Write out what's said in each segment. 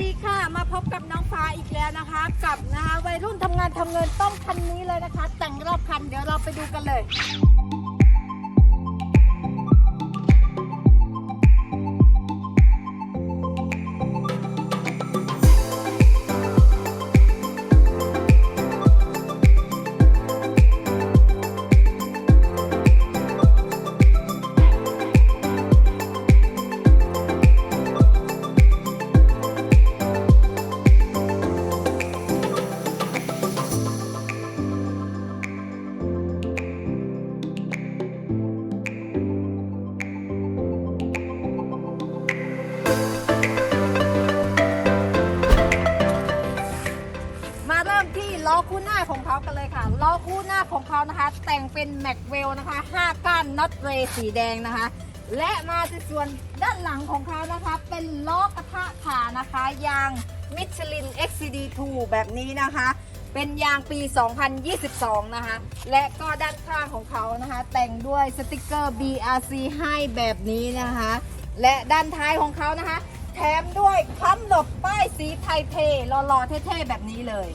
ดีค่ะ มาพบกับน้องฟ้าอีกแล้วนะคะ กับนะคะวัยรุ่นทำงานทำเงินต้องคันนี้เลยนะคะ แต่งรอบคันเดี๋ยวเราไปดูกันเลย ของเขากันเลยค่ะล้อคู่หน้าของเขานะคะ แต่งเป็นแม็กเวลนะคะ5ก้านน็อตเรสีแดงนะคะ และมาในส่วนด้านหลังของเขานะคะ เป็นล้อกระทะขานะคะยางมิชลิน XCD2 แบบนี้นะคะ เป็นยางปี 2022 นะคะ และก็ด้านข้างของเขานะคะ แต่งด้วยสติกเกอร์ BRC ให้แบบนี้นะคะ และด้านท้ายของเขานะคะ แถมด้วยค้ำหลบป้ายสีไทยเทหล่อๆเท่ๆแบบนี้เลย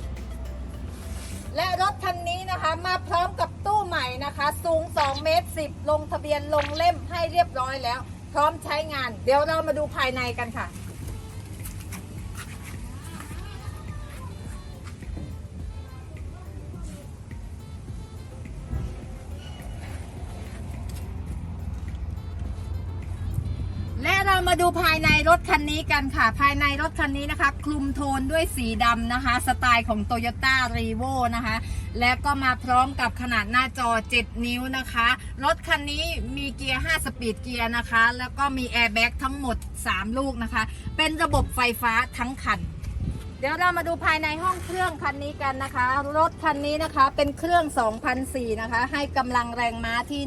และรถคันนี้นะคะมาพร้อมกับตู้ใหม่นะคะ สูง 2 เมตร 10 ลงทะเบียนลงเล่มให้เรียบร้อยแล้ว พร้อมใช้งาน เดี๋ยวเรามาดูภายในกันค่ะ เรามาดูภายในรถคันนี้กันค่ะ ภายในรถคันนี้นะคะ คลุมโทนด้วยสีดำนะคะ สไตล์ของ Toyota r e v o นะคะ และก็มาพร้อมกับขนาดหน้าจอ 7 นิ้วนะคะ รถคันนี้มีเกียร์ 5 สปีดเกียร์นะคะ แล้วก็มีแอร์แบ็กทั้งหมด 3 ลูกนะคะ เป็นระบบไฟฟ้าทั้งคัน เดี๋ยวเรามาดูภายในห้องเครื่องคันนี้กันนะคะ รถคันนี้นะคะเป็นเครื่อง 2004 นะคะ ให้กำลังแรงม้าที่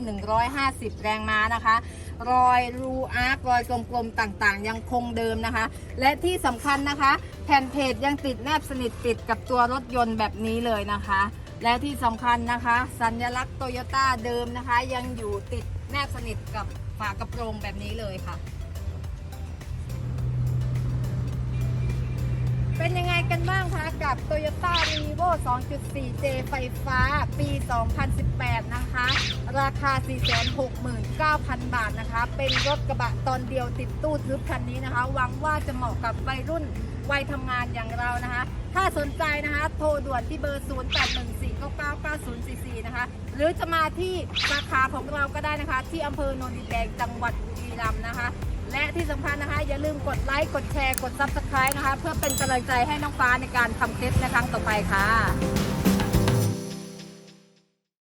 150 แรงม้านะคะ รอยรูอาร์ครอยกลมๆต่างๆ ยังคงเดิมนะคะ และที่สำคัญนะคะ แผ่นเพจยังติดแนบสนิทติดกับตัวรถยนต์แบบนี้เลยนะคะ และที่สำคัญนะคะ สัญลักษณ์โตโยต้าเดิมนะคะ ยังอยู่ติดแนบสนิทกับฝากระโปรงแบบนี้เลยค่ะ กันบ้างคะกับ Toyota r e v o 2.4J ไฟฟ้าปี 2018 นะคะ ราคา 469,000 บาทนะคะ เป็นรถกระบะตอนเดียวติดตู้ทึบคันนี้นะคะ หวังว่าจะเหมาะกับวัยรุ่นวัยทำงานอย่างเรานะคะ ถ้าสนใจนะคะ โทรด่วนที่เบอร์ 0814999044 นะคะ หรือจะมาที่สาขาของเราก็ได้นะคะ ที่อำเภอโนนดินแดงจังหวัดบุรีรัมย์นะคะ และที่สำคัญนะคะ อย่าลืมกดไลค์กดแชร์กด Subscribe นะคะ เพื่อเป็นกำลังใจให้น้องฟ้าในการทำคลิปในครั้งต่อไปค่ะ